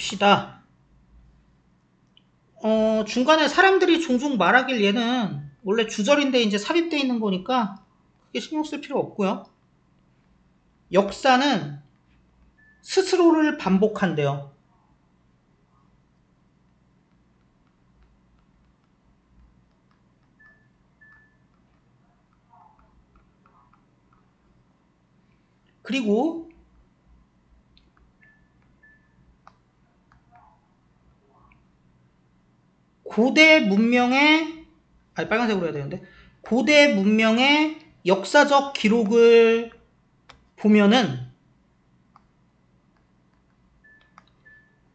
봅시다. 어, 중간에 사람들이 종종 말하길 얘는 원래 주절인데 이제 삽입되어 있는 거니까 크게 신경 쓸 필요 없고요. 역사는 스스로를 반복한대요. 그리고 고대 문명의 아니 빨간색으로 해야 되는데 고대 문명의 역사적 기록을 보면은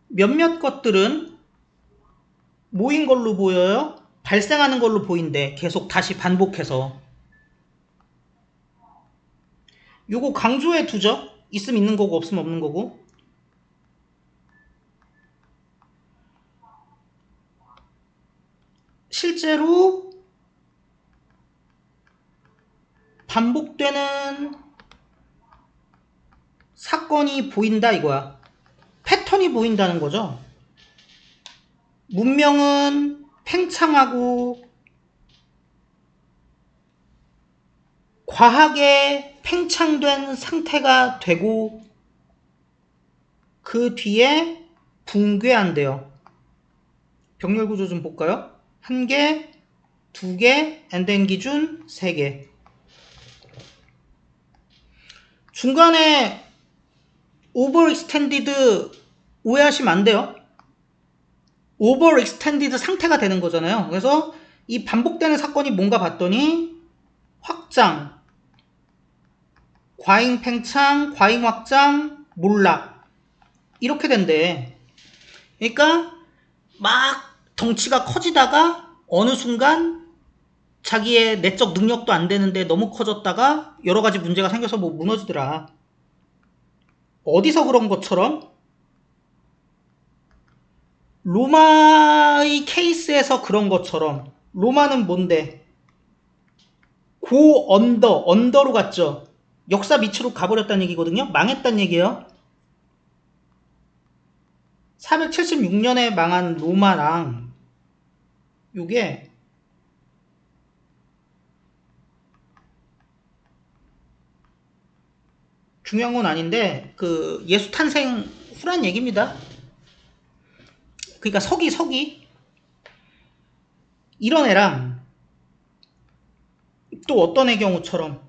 몇몇 것들은 모인 걸로 보여요. 발생하는 걸로 보인대. 계속 다시 반복해서. 요거 강조해 두죠. 있으면 있는 거고 없으면 없는 거고. 실제로 반복되는 사건이 보인다 이거야. 패턴이 보인다는 거죠. 문명은 팽창하고 과하게 팽창된 상태가 되고 그 뒤에 붕괴한대요. 병렬 구조 좀 볼까요? 한 개, 두 개, 엔덴 기준 세 개. 중간에 오버 익스텐디드 오해하시면 안 돼요. 오버 익스텐디드 상태가 되는 거잖아요. 그래서 이 반복되는 사건이 뭔가 봤더니 확장, 과잉 팽창, 과잉 확장, 몰락 이렇게 된대. 그러니까 막 덩치가 커지다가 어느 순간 자기의 내적 능력도 안 되는데 너무 커졌다가 여러 가지 문제가 생겨서 뭐 무너지더라. 어디서 그런 것처럼 로마의 케이스에서 그런 것처럼 로마는 뭔데? 고 언더, 언더로 갔죠. 역사 밑으로 가버렸다는 얘기거든요. 망했다는 얘기예요. 476년에 망한 로마랑 요게 중요한 건 아닌데 그 예수 탄생 후란 얘기입니다. 그러니까 서기 서기. 이런 애랑 또 어떤 애 경우처럼?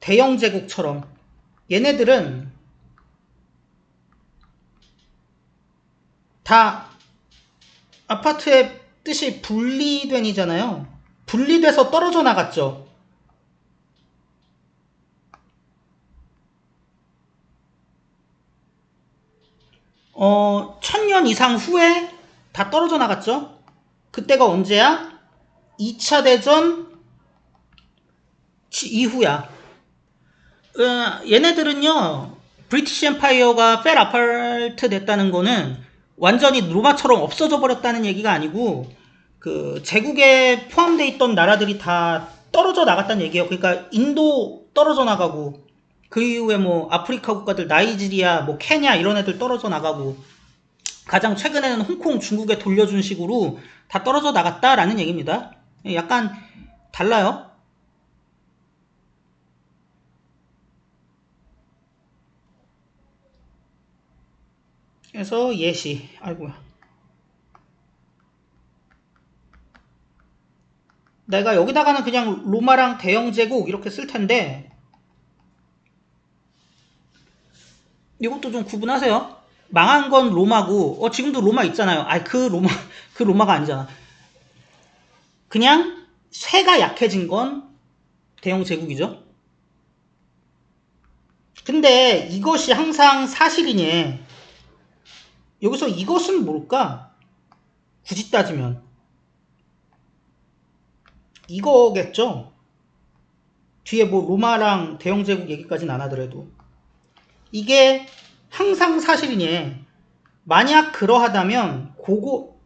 대영 제국처럼. 얘네들은 다 아파트의 뜻이 분리된이잖아요. 분리돼서 떨어져 나갔죠. 어, 천년 이상 후에 다 떨어져 나갔죠? 그때가 언제야? 2차 대전 지- 이후야. 어, 얘네들은요, 브리티시 엠파이어가 펠 아파트 됐다는 거는 완전히 로마처럼 없어져 버렸다는 얘기가 아니고, 그, 제국에 포함되어 있던 나라들이 다 떨어져 나갔다는 얘기예요. 그러니까 인도 떨어져 나가고, 그 이후에 뭐 아프리카 국가들 나이지리아, 뭐 케냐 이런 애들 떨어져 나가고 가장 최근에는 홍콩 중국에 돌려준 식으로 다 떨어져 나갔다라는 얘기입니다. 약간 달라요. 그래서 예시, 아이고야. 내가 여기다가는 그냥 로마랑 대영 제국 이렇게 쓸 텐데 이것도 좀 구분하세요. 망한 건 로마고, 어, 지금도 로마 있잖아요. 아이, 그 로마, 그 로마가 아니잖아. 그냥 쇠가 약해진 건 대영 제국이죠. 근데 이것이 항상 사실이니, 여기서 이것은 뭘까? 굳이 따지면. 이거겠죠? 뒤에 뭐 로마랑 대영 제국 얘기까지는 안 하더라도. 이게 항상 사실이니 만약 그러하다면 고고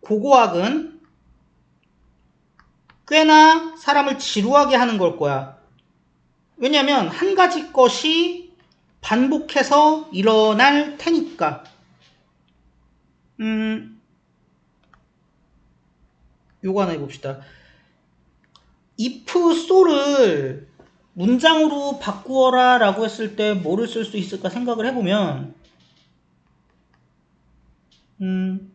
고고학은 꽤나 사람을 지루하게 하는 걸 거야. 왜냐면 한 가지 것이 반복해서 일어날 테니까. 음, 요거 하나 해봅시다. if so를 문장으로 바꾸어라 라고 했을 때 뭐를 쓸 수 있을까 생각을 해보면 음,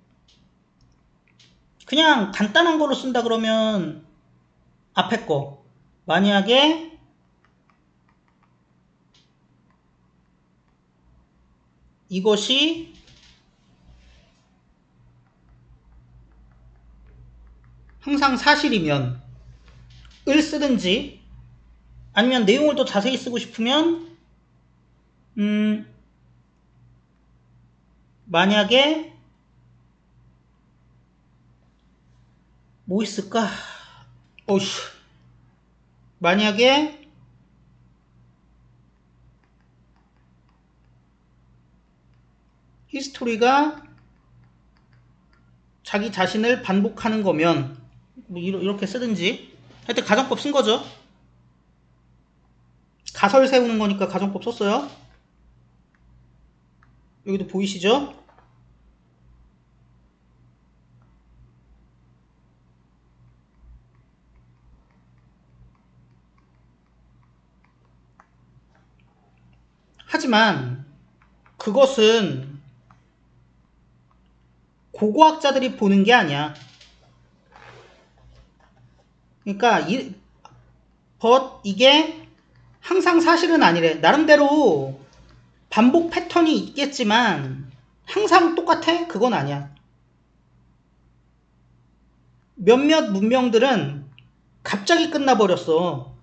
그냥 간단한 거로 쓴다 그러면 앞에 거 만약에 이것이 항상 사실이면 을 쓰든지 아니면 내용을 더 자세히 쓰고 싶으면 음 만약에 뭐 있을까? 어이씨 만약에 히스토리가 자기 자신을 반복하는 거면 뭐 이렇게 쓰든지 하여튼 가정법 쓴 거죠. 가설 세우는 거니까 가정법 썼어요. 여기도 보이시죠? 하지만 그것은 고고학자들이 보는 게 아니야. 그러니까 이 but 이게 항상 사실은 아니래. 나름대로 반복 패턴이 있겠지만 항상 똑같아? 그건 아니야. 몇몇 문명들은 갑자기 끝나버렸어.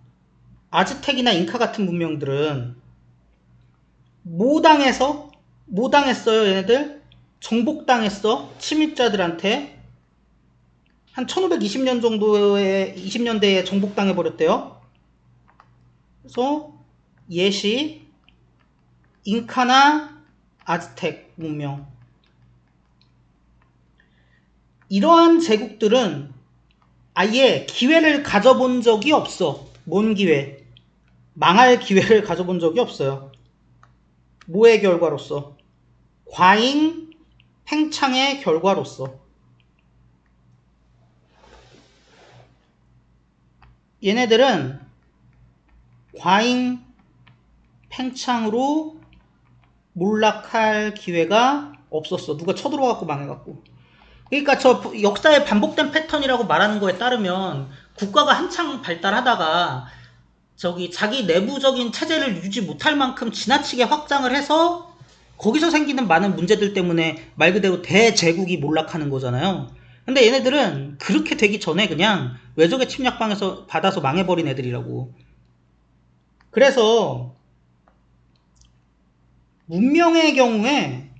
아즈텍이나 잉카 같은 문명들은 모당해서 모당했어요 얘네들 정복당했어? 침입자들한테? 한 1520년 정도에 20년대에 정복당해 버렸대요. 그래서 예시 잉카나 아즈텍 문명. 이러한 제국들은 아예 기회를 가져본 적이 없어. 뭔 기회? 망할 기회를 가져본 적이 없어요. 뭐의 결과로서? 과잉 팽창의 결과로서. 얘네들은 과잉 팽창으로 몰락할 기회가 없었어. 누가 쳐들어갖고 망해갖고. 그러니까 저 역사의 반복된 패턴이라고 말하는 거에 따르면 국가가 한창 발달하다가 저기 자기 내부적인 체제를 유지 못할 만큼 지나치게 확장을 해서 거기서 생기는 많은 문제들 때문에 말 그대로 대제국이 몰락하는 거잖아요. 근데 얘네들은 그렇게 되기 전에 그냥 외적의 침략방에서 받아서 망해버린 애들이라고. 그래서 문명의 경우에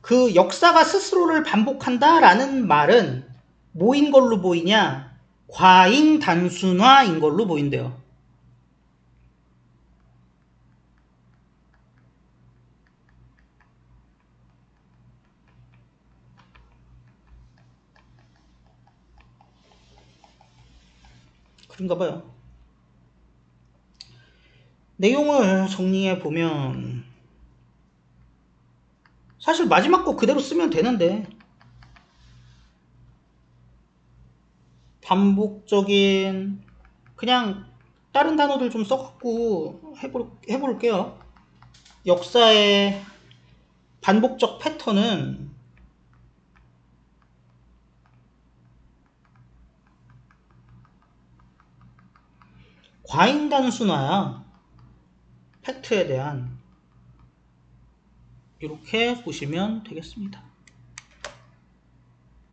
그 역사가 스스로를 반복한다라는 말은 뭐인 걸로 보이냐? 과잉 단순화인 걸로 보인대요. 그런가 봐요. 내용을 정리해 보면 사실 마지막 거 그대로 쓰면 되는데 반복적인 그냥 다른 단어들 좀 써갖고 해볼, 해볼게요. 역사의 반복적 패턴은 과잉 단순화야. 팩트에 대한 이렇게 보시면 되겠습니다.